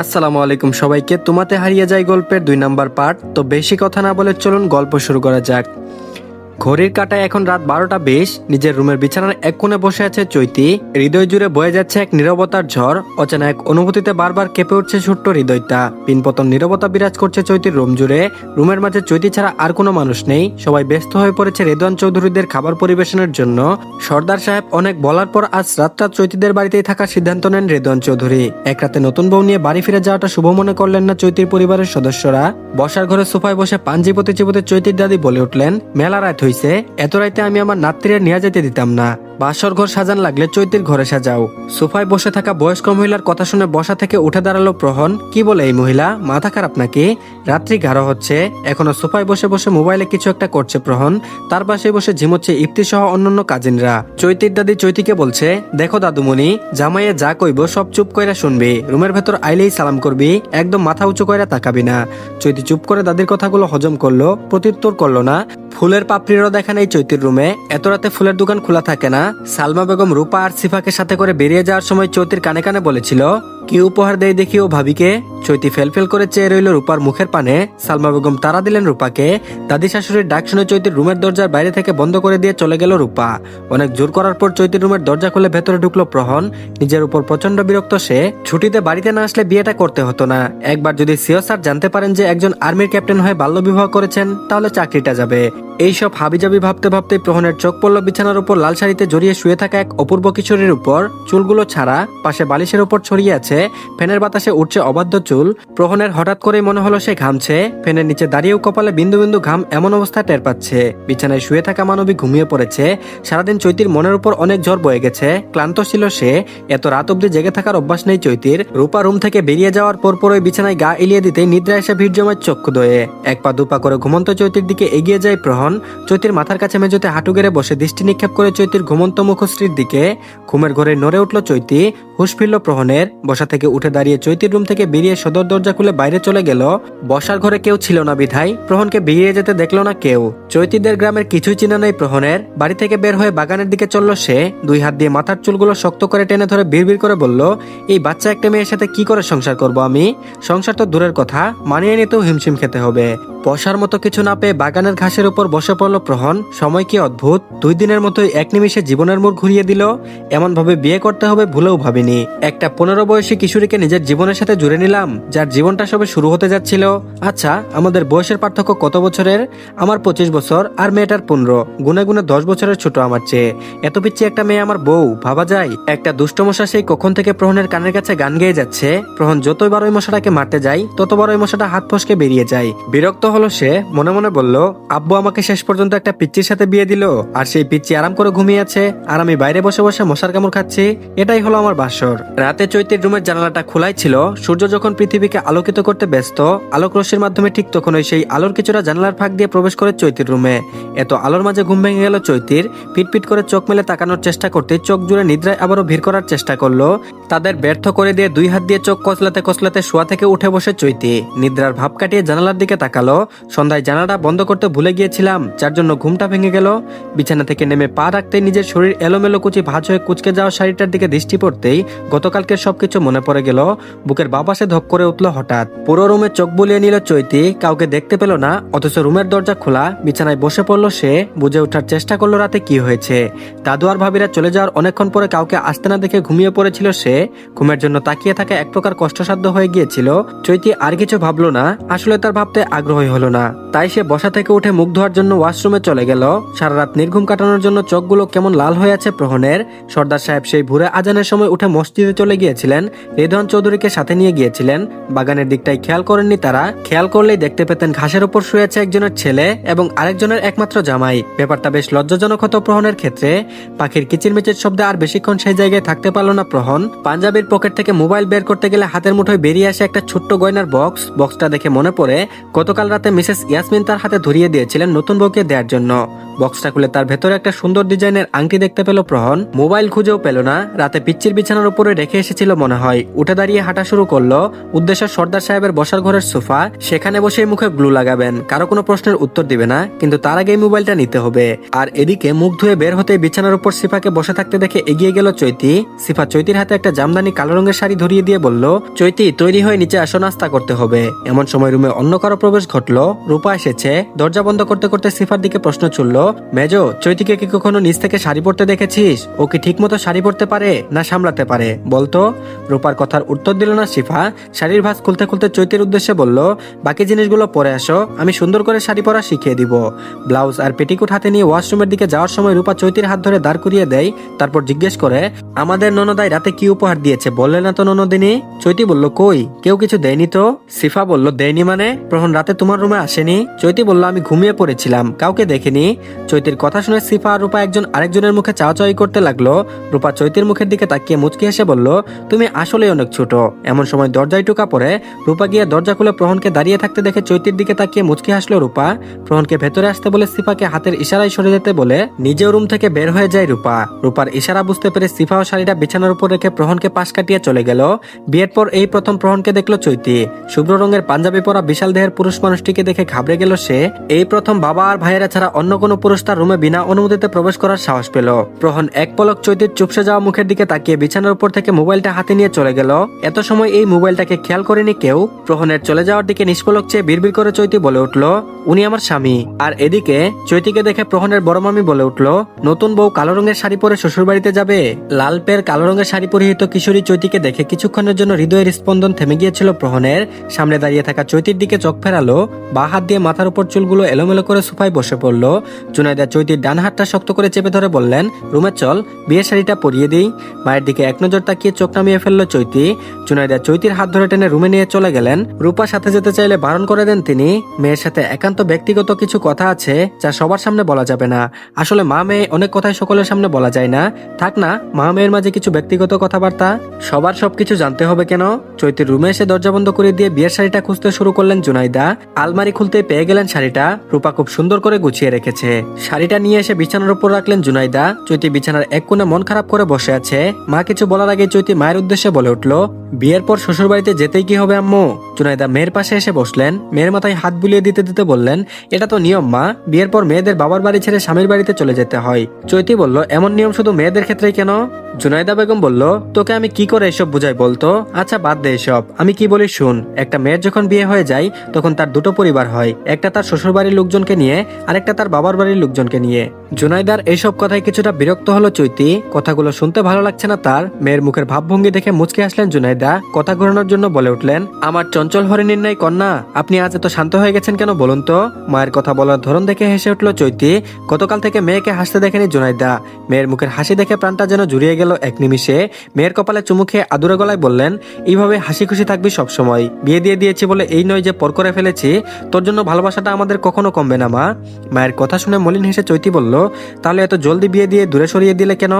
আসসালামু আলাইকুম সবাইকে। তোমাতে হারিয়ে যায় গল্পের দুই নাম্বার পার্ট। তো বেশি কথা না বলে চলুন গল্প শুরু করা যাক। ঘড়ির কাটায় এখন রাত বারোটা বেশ, নিজের রুমের বিছানার এক কোণে বসে আছে চৈতি। হৃদয় জুড়ে বয়ে যাচ্ছে এক নীরবতার ঝড়, অচেনা এক অনুভূতিতে বারবার কেঁপে উঠছে ছোট্ট হৃদয়টা। পিনপতন নীরবতা বিরাজ করছে চৈতির রুম জুড়ে। রুমের মাঝে চৈতি ছাড়া আর কোনো মানুষ নেই। সবাই ব্যস্ত হয়ে পড়েছে রেদওয়ান চৌধুরীদের খাবার পরিবেশনের জন্য। সর্দার সাহেব অনেক বলার পর আজ রাতটা চৈতিদের বাড়িতেই থাকার সিদ্ধান্ত নেন রেদওয়ান চৌধুরী। এক রাতে নতুন বউ নিয়ে বাড়ি ফিরে যাওয়াটা শুভ মনে করলেন না চৈতির পরিবারের সদস্যরা। বসার ঘরে সোফায় বসে পাঞ্জি পতে চিপতে চৈতির দাদি বলে উঠলেন, মেলা রাত হইছে এত রাইতে আমি আমার নাত্রীরা নিয়ে যেতে দিতাম না। বাসর ঘর সাজান লাগলে চৈতির ঘরে সাজাও। সোফায় বসে থাকা বয়স্ক মহিলার কথা শুনে বসা থেকে উঠে দাঁড়াল প্রহন। কি বলে এই মহিলা? মাথা খারাপ নাকি? রাত্রি গাঢ় হচ্ছে। এখনও সোফায় বসে বসে মোবাইলে কিছু একটা করছে প্রহন। তার পাশে বসে ঝিমোচ্ছে ইফতি সহ অন্যান্য কাজিনরা। চৈতির দাদি চৈতিকে বলছে, দেখো দাদুমণি, জামাইয়ে যা কইব সব চুপ কইরা শুনবি। রুমের ভেতর আইলেই সালাম করবি, একদম মাথা উঁচু কইরা তাকাবি না। চৈতি চুপ করে দাদির কথাগুলো হজম করল, প্রত্যুত্তর করল না। ফুলের পাপড়িরও দেখা নেই চৈতির রুমে। এত রাতে ফুলের দোকান খোলা থাকে না। সালমা বেগম রূপা আর সিফাকে সাথে করে বেরিয়ে যাওয়ার সময় চৌতির কানে কানে বলেছিল কি উপহার দেয় দেখি ও ভাবিকে? চৈতি ফেলফেল করে চেয়ে রইল রূপার মুখের পানে। সালমা বেগম তারা দিলেন রূপাকে। দাদি শাশুড়ির ডাক শুনে চৈতির রুমের দরজার বাইরে থেকে বন্ধ করে দিয়ে চলে গেল রূপা। অনেক জোর করার পর চৈতির রুমের দরজা খুলে ভেতরে ঢুকলো প্রহন। নিজের উপর প্রচণ্ড বিরক্ত সে ছুটিতে বাড়িতে না আসলে বিয়েটা করতে হতো না। একবার যদি সিও স্যার জানতে পারেন যে একজন আর্মির ক্যাপ্টেন হয়ে বাল্য বিবাহ করেছেন, তাহলে চাকরিটা যাবে। এইসব হাবিজাবি ভাবতে ভাবতে প্রহনের চোখ পড়ল বিছানার উপর লাল শাড়িতে জড়িয়ে শুয়ে থাকা এক অপূর্ব কিশোরীর উপর। চুলগুলো ছাড়া পাশে বালিশের উপর ছড়িয়ে আছে। ফ্যানের বাতাসে উঠছে অবাধ্য চুল। প্রহনের হঠাৎ করেই মনে হলো সে ঘামছে। ফ্যানের নিচে দাঁড়িয়েও কপালে বিন্দু বিন্দু ঘাম এমন অবস্থা টের পাচ্ছে। বিছানায় শুয়ে থাকা মানবী ঘুমিয়ে পড়েছে। সারাদিন চৈতির মনের উপর অনেক ঝড় বয়ে গেছে। ক্লান্ত ছিল সে। এত রাত অব্দি জেগে থাকার অভ্যাস নেই চৈতির। রূপা রুম থেকে বেরিয়ে যাওয়ার পর পর বিছানায় গা এলিয়ে দিতে নিদ্রা এসে ভিড় জমায় চক্ষু দয়ে এক পা দুপা করে ঘুমন্ত চৈতির দিকে এগিয়ে যায় প্রহন। চৈতির মাথার কাছে মেঝেতে হাঁটু গেড়ে বসে দৃষ্টি নিক্ষেপ করে চৈতির ঘুমন্ত মুখশ্রীর দিকে। ঘুমের ঘরে নড়ে উঠল চৈতি। হুশ ফিরল প্রহনের। বসা থেকে উঠে দাঁড়িয়ে চৈতির রুম থেকে বেরিয়ে সদর দরজা খুলে বাইরে চলে গেল। বসার ঘরে কেউ ছিল না বিধায়। প্রহনকে বেরিয়ে যেতে দেখল না কেউ। চৈতিদের গ্রামের কিছুই চিনা নেই প্রহনের বাড়ি থেকে বের হয়ে বাগানের দিকে চলল সে। দুই হাত দিয়ে মাথার চুলগুলো শক্ত করে টেনে ধরে বিড়বিড় করে বলল, এই বাচ্চা একটা মেয়ের সাথে কি করে সংসার করব আমি? সংসার তো দূরের কথা। মানিয়ে নিতেও হিমশিম খেতে হবে। বসার মতো কিছু না পেয়ে বাগানের ঘাসের উপর বসে পড়ল প্রহন সময় কি অদ্ভুত। দুই দিনের মতোই এক নিমিষে জীবনের মোড় ঘুরিয়ে দিল। এমন ভাবে বিয়ে করতে হবে ভুলেও ভাবিনি। একটা পনেরো বয়সী কিশোরীকে নিজের জীবনের সাথে জুড়ে নিলাম, যার জীবনটা সবে শুরু হতে যাচ্ছিল। আচ্ছা আমাদের বয়সের পার্থক্য কত বছরের? আমার পঁচিশ বছর আর মেয়েটার পনেরো। গুনে গুনে দশ বছরের ছোট আমার চেয়ে। এত পিচ্ছি একটা মেয়ে আমার বউ, ভাবা যায়? একটা দুষ্টমশা সেই কখন থেকে প্রহনের কানের কাছে গান গেয়ে যাচ্ছে। প্রহন যতই বার মশাটাকে মারতে যায় ততবার ওই মশাটা হাত ফসকে বেরিয়ে যায়। বিরক্ত হলো সে, মনে মনে বলল, আব্বু আমাকে শেষ পর্যন্ত একটা পিচ্চির সাথে বিয়ে দিল, আর সেই পিচ্চি আরাম করে ঘুমিয়ে আছে, আর আমি বাইরে বসে বসে মশার কামড় খাচ্ছি। এটাই হলো আমার বাসর। রাতে চৈতির রুমের জানালাটা খোলাই ছিল, সূর্য যখন পৃথিবীকে আলোকিত করতে ব্যস্ত, আলোক রশ্মির মাধ্যমে ঠিক তখনই সেই আলোর কিছুটা জানালার ফাঁক দিয়ে প্রবেশ করে চৈতির রুমে। এত আলোর মাঝে ঘুম ভেঙে গেল চৈতির পিটপিট করে চোখ মেলে তাকানোর চেষ্টা করতে চোখ জুড়ে নিদ্রায় আবারও ভিড় করার চেষ্টা করল। তাদের ব্যর্থ করে দিয়ে দুই হাত দিয়ে চোখ কচলাতে কচলাতে শোয়া থেকে উঠে বসে চৈতি। নিদ্রার ভাব কাটিয়ে জানালার দিকে তাকালো। সন্ধ্যায় জানালাটা বন্ধ করতে ভুলে গিয়েছিলাম, যার জন্য ঘুমটা ভেঙে গেল। বিছানা থেকে নেমে পা রাখতেই নিজের শরীর এলোমেলো কুচি ভাঁজ হয়ে কুচকে যাওয়া শাড়িটার দিকে দৃষ্টি পড়তেই গতকালকে সবকিছু মনে পড়ে গেল, বুকের বাবাসে ধক করে উঠল হঠাৎ। পুরো রুমে চোখ বুলিয়ে নিল চৈতি, কাউকে দেখতে পেল না, অথচ রুমের দরজা খোলা, বিছানায় বসে পড়ল সে, বুঝে ওঠার চেষ্টা করল রাতে কি হয়েছে। দাদু আর ভাবিরা চলে যাওয়ার অনেকক্ষণ পরে কাউকে আসতে না দেখে ঘুমিয়ে পড়েছিল সে। ঘুমের জন্য তাকিয়ে থাকা এক প্রকার কষ্টসাধ্য হয়ে গিয়েছিল। চৈতি আর কিছু ভাবলো না, আসলে তার ভাবতে আগ্রহী হলো না। তাই সে বসা থেকে উঠে মুখ ধোয়ার জন্য ওয়াশরুমে চলে গেল। সারা রাত নির্ঘুম কাটানোর জন্য চোখগুলো কেমন লাল হয়ে আছে প্রহনের। সর্দার সাহেব সেই ভোরে আজানের সময় উঠে মসজিদে চলে গিয়েছিলেন। রেদওয়ান চৌধুরীকে সাথে নিয়ে গিয়েছিলেন। বাগানের দিকটাই খেয়াল করেননি তারা। খেয়াল করলেই দেখতে পেতেন ঘাসের উপর শুয়ে আছে একজনের ছেলে এবং আরেকজনের একমাত্র জামাই। ব্যাপারটা বেশ লজ্জাজনক হতো প্রহনের ক্ষেত্রে। পাখির কিচিরমিচির শব্দে আর বেশিক্ষণ সেই জায়গায় থাকতে পারল না প্রহন। পাঞ্জাবির পকেট থেকে মোবাইল বের করতে গেলে হাতের মুঠোয় বেরিয়ে আসে একটা ছোট্ট গয়নার বক্স। বক্সটা দেখে মনে পড়ে, গতকাল রাতে মিসেস ইয়াসমিন তার হাতে ধরিয়ে দিয়েছিলেন নতুন বউকে দেওয়ার জন্য। বক্সটা খুলে তার ভেতরে একটা সুন্দর ডিজাইনের আংটি দেখতে পেল প্রহন। মোবাইল খুঁজেও পেল না। রাতে পিচ্চির বিছানার উপরে রেখে এসেছিল মনে হয়। উঠে দাঁড়িয়ে হাঁটা শুরু করল, উদ্দেশ্য সর্দার সাহেবের বসার ঘরের সোফা, সেখানে বসে মুখে গ্লু লাগাবেন। কারও কোনো প্রশ্নের উত্তর দিবে না, কিন্তু তার আগে মোবাইলটা নিতে হবে। আর এদিকে মুখ ধুয়ে বের হতে বিছানার উপর সিফাকে বসে থাকতে দেখে এগিয়ে গেল চৈতি। সিফা চৈতির হাতে একটা জামদানি কালো রঙের শাড়ি ধরিয়ে দিয়ে বলল, চৈতি, তৈরি হয়ে নিচে আসো, নাস্তা করতে হবে। এমন সময় রুমে অন্য কারও প্রবেশ ঘটলো। রূপা এসেছে। দরজা বন্ধ করতে করতে সিফার দিকে প্রশ্ন ছুড়ল, মেজো, চৈতিকে কি কখনো নিচ থেকে শাড়ি পরতে দেখেছিস? ও কি ঠিক মতো শাড়ি পরতে পারে না সামলাতে পারে? বলতো রূপার কথার উত্তর দিল না শিফা। শাড়ির ভাঁজ খুলতে খুলতে চৈতির উদ্দেশ্যে বলল, বাকি জিনিসগুলো পরে আসো, আমি সুন্দর করে শাড়ি পরা শিখিয়ে দিব। ব্লাউজ আর পেটিকুট হাতে নিয়ে ওয়াশরুমের দিকে যাওয়ার সময় রূপা চৈতির হাত ধরে দাঁড় করিয়ে দেয়, তারপর জিজ্ঞেস করে, আমাদের ননদাই রাতে কি উপহার দিয়েছে? বললে না তো ননদিনী। চৈতি বলল, কই? কেউ কিছু দেয়নি তো? সিফা বলল, দেয়নি মানে? প্রহন রাতে তোমার রুমে আসেনি? চৈতি বলল, আমি ঘুমিয়ে পড়েছিলাম, কাউকে দেখিনি। চৈতির কথা শুনে সিফা আর রূপা একজন আরেকজনের মুখে চাওয়াচাওয়ি করতে লাগল। রূপা চৈতির মুখের দিকে তাকিয়ে মুচকি হেসে বলল, তুমি আসলে অনেক ছোট। এমন সময় দরজায় টুকা পড়ে, রূপা গিয়ে দরজা খুলে প্রহনকে দাঁড়িয়ে থাকতে দেখে চৈতির দিকে তাকিয়ে মুচকি হাসলো রূপা। প্রহনকে ভেতরে আসতে বলে সিফাকে হাতের ইশারায় সরে যেতে বলে, নিজেও রুম থেকে বের হয়ে যায় রূপা। রূপার ইশারা বুঝতে পেরে সিফা ও শাড়িটা বিছানার উপর রেখে প্রহনকে পাশ কাটিয়ে চলে গেল। বিয়ের পর এই প্রথম প্রহনকে দেখল চৈতি। শুভ্র রঙের পাঞ্জাবি পরা বিশাল দেহের পুরুষ মানুষটিকে দেখে ঘাবড়ে গেল সে। এই প্রথম বাবা আর ভাইয়েরা ছাড়া অন্য কোনো পুরুষ তার রুমে বিনা অনুমতিতে প্রবেশ করার সাহস পেল। প্রহন এক পলক চৈতির চুপসে যাওয়া মুখের দিকে তাকিয়ে বিছানার উপর থেকে মোবাইলটা হাতে নিয়ে চলে গেল। এত সময় এই মোবাইলটাকে খেয়াল করেনি কেউ। প্রহনের চলে যাওয়ার দিকে নিষ্পলক চেয়ে বিড়বিড় করে চৈতি বলে উঠল, উনি আমার স্বামী। আর এদিকে চৈতিকে দেখে প্রহনের বড় মামি বলে উঠল, নতুন বউ কালো রঙের শাড়ি পরে শ্বশুর বাড়িতে যাবে? লাল পের কালো রঙের শাড়ি পরিহিত কিশোরী চৈতিকে দেখে কিছুক্ষণের জন্য হৃদয়ের স্পন্দন থেমে গিয়েছিল প্রহনের। সামনে দাঁড়িয়ে থাকা চৈতির দিকে চোখ ফেরালো, বা হাত দিয়ে মাথার উপর চুলগুলো এলোমেলো করে সোফায় বসে পড়ল। জুনাইদা চৈতির ডান হাতটা শক্ত করে চেপে ধরে বললেন, রুমে চল, বিয়ের শাড়িটা পরিয়ে দিই। মায়ের দিকে এক নজর তাকিয়ে চোখ নামিয়ে ফেলল চৈতি। জুনাইদা চৈতির হাত ধরে টেনে রুমে নিয়ে চলে গেলেন। রূপার সাথে যেতে চাইলে বারণ করে দেন তিনি, মেয়ের সাথে একান্ত ব্যক্তিগত কিছু কথা আছে যা সবার সামনে বলা যাবে না। আসলে মা মেয়ে অনেক কথাই সকলের সামনে বলা যায় না। থাক না, মা মেয়ের মাঝে কিছু ব্যক্তিগত কথাবার্তা? সবার সবকিছু জানতে হবে কেন? চৈতির রুমে এসে দরজা বন্ধ করে দিয়ে বিয়ের শাড়িটা খুঁজতে শুরু করলেন জুনাইদা। আলমারি খুলতে পেয়ে গেলেন শাড়িটা। রূপা খুব সুন্দর করে গুছিয়ে রেখেছে। শাড়িটা নিয়ে এসে বিছানার উপর রাখলেন জুনাইদা। চৈতি বিছানার এক কোণে মন খারাপ করে বসে আছে। মা কিছু বলার আগে চৈতি মায়ের উদ্দেশ্যে বলে উঠল, বিয়ের পর শ্বশুর বাড়িতে যেতেই কি হবে, আম্মু? জুনাইদা মেয়ের পাশে এসে বসলেন। মেয়ের মাথায় হাত বুলিয়ে দিতে দিতে বললেন, এটা তো নিয়ম, মা। বিয়ের পর মেয়েদের বাবার বাড়ি ছেড়ে স্বামীর বাড়িতে চলে যেতে হয়। চৈতি বলল, এমন নিয়ম শুধু মেয়েদের ক্ষেত্রেই কেন? জুনাইদা বেগম বলল, তোকে আমি কি করে এসব বুঝাই বলতো? আচ্ছা বাদ দে এসব। আমি কি বলি শুন, একটা মেয়ের যখন বিয়ে হয়ে যায়, তখন তার দুটো পরিবার হয়। একটা তার শ্বশুর বাড়ির লোকজনকে নিয়ে আরেকটা তার বাবার বাড়ির লোকজনকে নিয়ে। জুনাইদার এইসব কথায় কিছুটা বিরক্ত হলো চৈতি। কথাগুলো শুনতে ভালো লাগছে না তার। মেয়ের মুখের ভাবভঙ্গি দেখে মুচকে আসলেন জুনাইদা, কথা ঘোরানোর জন্য বলে উঠলেন, আমার চঞ্চল হরিণীর নাই, কন্যা। আপনি আজ এত শান্ত হয়ে গেছেন কেন বলুন তো? মায়ের কথা বলার ধরন দেখে হেসে উঠল চৈতি, গতকাল থেকে মেয়েকে হাসতে দেখেনি জুনাইদা। মেয়ের মুখের হাসি দেখে প্রাণটা যেন জুড়িয়ে গেল এক নিমিষে। মেয়ের কপালে চুমু খেয়ে আদুরে গলায় বললেন, এইভাবে হাসি খুশি থাকবি সবসময়। বিয়ে দিয়ে দিয়েছি বলে এই নয় যে পর করে ফেলেছি, তোর জন্য ভালোবাসাটা আমাদের কখনো কমবে না, মা। মায়ের কথা শুনে মলিন হেসে চৈতি বলল, তাহলে এত জলদি বিয়ে দিয়ে দূরে সরিয়ে দিলে কেন?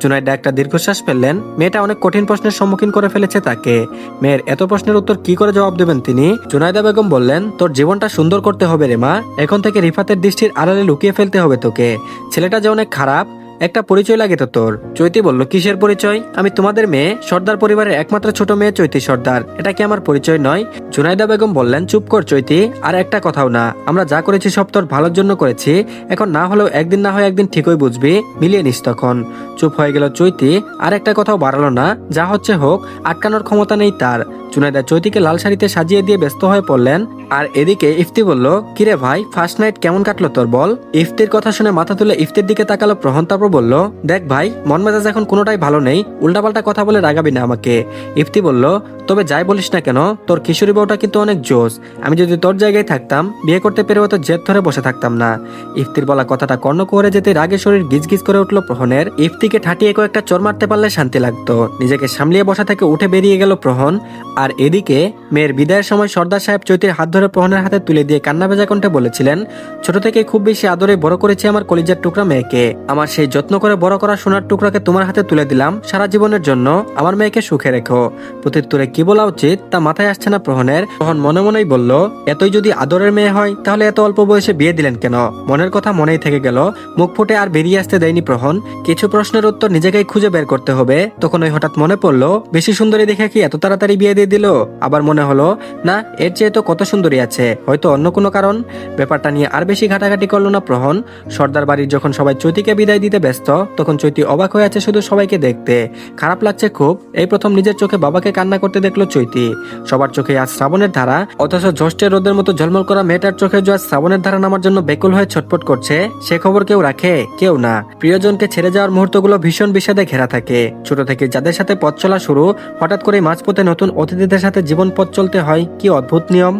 জুনাইদা একটা দীর্ঘশ্বাস ফেললেন, মেয়েটা অনেক কঠিন প্রশ্নের সম্মুখীন করে ফেলেছে তাকে। মেয়ের এত প্রশ্নের উত্তর কি করে জবাব দেবেন তিনি? জুনাইদা বেগম বললেন, তোর জীবনটা সুন্দর করতে হবে রে মা। এখন থেকে রিফাতের দৃষ্টির আড়ালে লুকিয়ে ফেলতে হবে তোকে। ছেলেটা যে অনেক খারাপ একটা পরিচয় লাগে তো তোর। চৈতি বলল, কিসের পরিচয়? আমি তোমাদের মেয়ে, সর্দার পরিবারের একমাত্র ছোট মেয়ে চৈতি সর্দার। এটা কি আমার পরিচয় নয়? জুনাইদা বেগম বললেন, চুপ কর চৈতি, আর একটা কথাও না। আমরা যা করেছি সব তোর ভালোর জন্য করেছি। এখন না হলেও একদিন না হয় একদিন ঠিকই বুঝবি, মিলিয়ে নিস তখন। চুপ হয়ে গেল চৈতি, আর একটা কথাও বাড়ালো না। যা হচ্ছে হোক, আটকানোর ক্ষমতা নেই তার। জুনাইদা চৈতিকে লাল শাড়িতে সাজিয়ে দিয়ে ব্যস্ত হয়ে পড়লেন, আর এদিকে ইফতি বলল, কিরে ভাই ফার্স্ট নাইট কেমন কাটলো তোর বল? ইফতির কথা শুনে মাথা তুলে ইফতির দিকে তাকালো প্রহন তারপর বলল, দেখ ভাই মন মেজাজ এখন কোনোটাই ভালো নেই, উল্টাপাল্টা কথা বলে রাগাবি না আমাকে। ইফতি বলল, তবে যাই বলিস না কেন, তোর কিশোরী বউটা কিন্তু অনেক জোস। আমি যদি তোর জায়গায় থাকতাম, বিয়ে করতে পেরে তো জেদ ধরে বসে থাকতাম না। ইফতির বলা কথাটা কর্ণ করে যেতে রাগে শরীর গিজগিজ করে উঠল প্রহনের। ইফতিকে ঠাটিয়ে কয়েকটা চোর মারতে পারলে শান্তি লাগতো। নিজেকে সামলিয়ে বসা থেকে উঠে বেরিয়ে গেল প্রহন। আর এদিকে মেয়ের বিদায়ের সময় সর্দার সাহেব চৈতির হাত ধরে প্রহনের হাতে তুলে দিয়ে কান্না ভেজা কণ্ঠে বলেছিলেন, ছোট থেকে খুব বেশি আদরে বড় করেছি আমার কলিজার টুকরা মেয়েকে। আমার সেই যত্ন করে বড় করা সোনার টুকরাকে তোমার হাতে তুলে দিলাম সারা জীবনের জন্য। আমার মেয়েকে সুখে রেখো। প্রত্যুত্তরে কি বলা উচিত তা মাথায় আসছে না প্রহনের। প্রহন মনে মনেই বলল, এতই যদি আদরের মেয়ে হয়, তাহলে এত অল্প বয়সে বিয়ে দিলেন কেন? মনের কথা মনেই থেকে গেল, মুখ ফুটে আর বেরিয়ে আসতে দেয়নি প্রহন। কিছু প্রশ্নের উত্তর নিজেকেই খুঁজে বের করতে হবে। তখন ওই হঠাৎ মনে পড়ল, বেশি সুন্দরী দেখে কি এত তাড়াতাড়ি বিয়ে দিয়ে দিল? আবার মনে হলো, না, এর চেয়ে তো কত সুন্দরী আছে, হয়তো অন্য কোনো কারণ? ব্যাপারটা নিয়ে আর বেশি ঘাটাঘাটি করল না প্রহন। সর্দার বাড়ির যখন সবাই চৈতিকে বিদায় দিতে ব্যস্ত, তখন চৈতি অবাক হয়ে আছে শুধু সবাইকে দেখতে। খারাপ লাগছে খুব, এই প্রথম নিজের চোখে বাবাকে কান্না করতে দেখল চৈতি। সবার চোখে আজ শ্রাবণের ধারা, অথচ জ্যৈষ্ঠের রোদের মতো ঝলমল করা মেয়েটার চোখে যে শ্রাবণের ধারা নামার জন্য বেকুল হয়ে ছটপট করছে, সে খবর কেউ রাখে? কেউ না। প্রিয়জনকে ছেড়ে যাওয়ার মুহূর্তগুলো ভীষণ বিষাদে ঘেরা থাকে। ছোট থেকে যাদের সাথে পথ চলা শুরু, হঠাৎ করে মাঝপথে নতুন অতিথিদের সাথে জীবন পথ চলতে হয়, কি অদ্ভুত নিয়ম!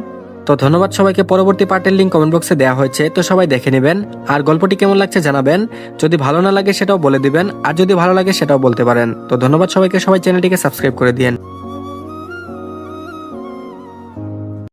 তো ধন্যবাদ সবাইকে। পরবর্তী পার্টের লিঙ্ক কমেন্ট বক্সে দেওয়া হয়েছে। তো সবাই দেখে নেবেন। আর গল্পটি কেমন লাগছে জানাবেন। যদি ভালো না লাগে সেটাও বলে দিবেন। আর যদি ভালো লাগে সেটাও বলতে পারেন। তো ধন্যবাদ সবাইকে। সবাই চ্যানেলটিকে সাবস্ক্রাইব করে দিয়েন।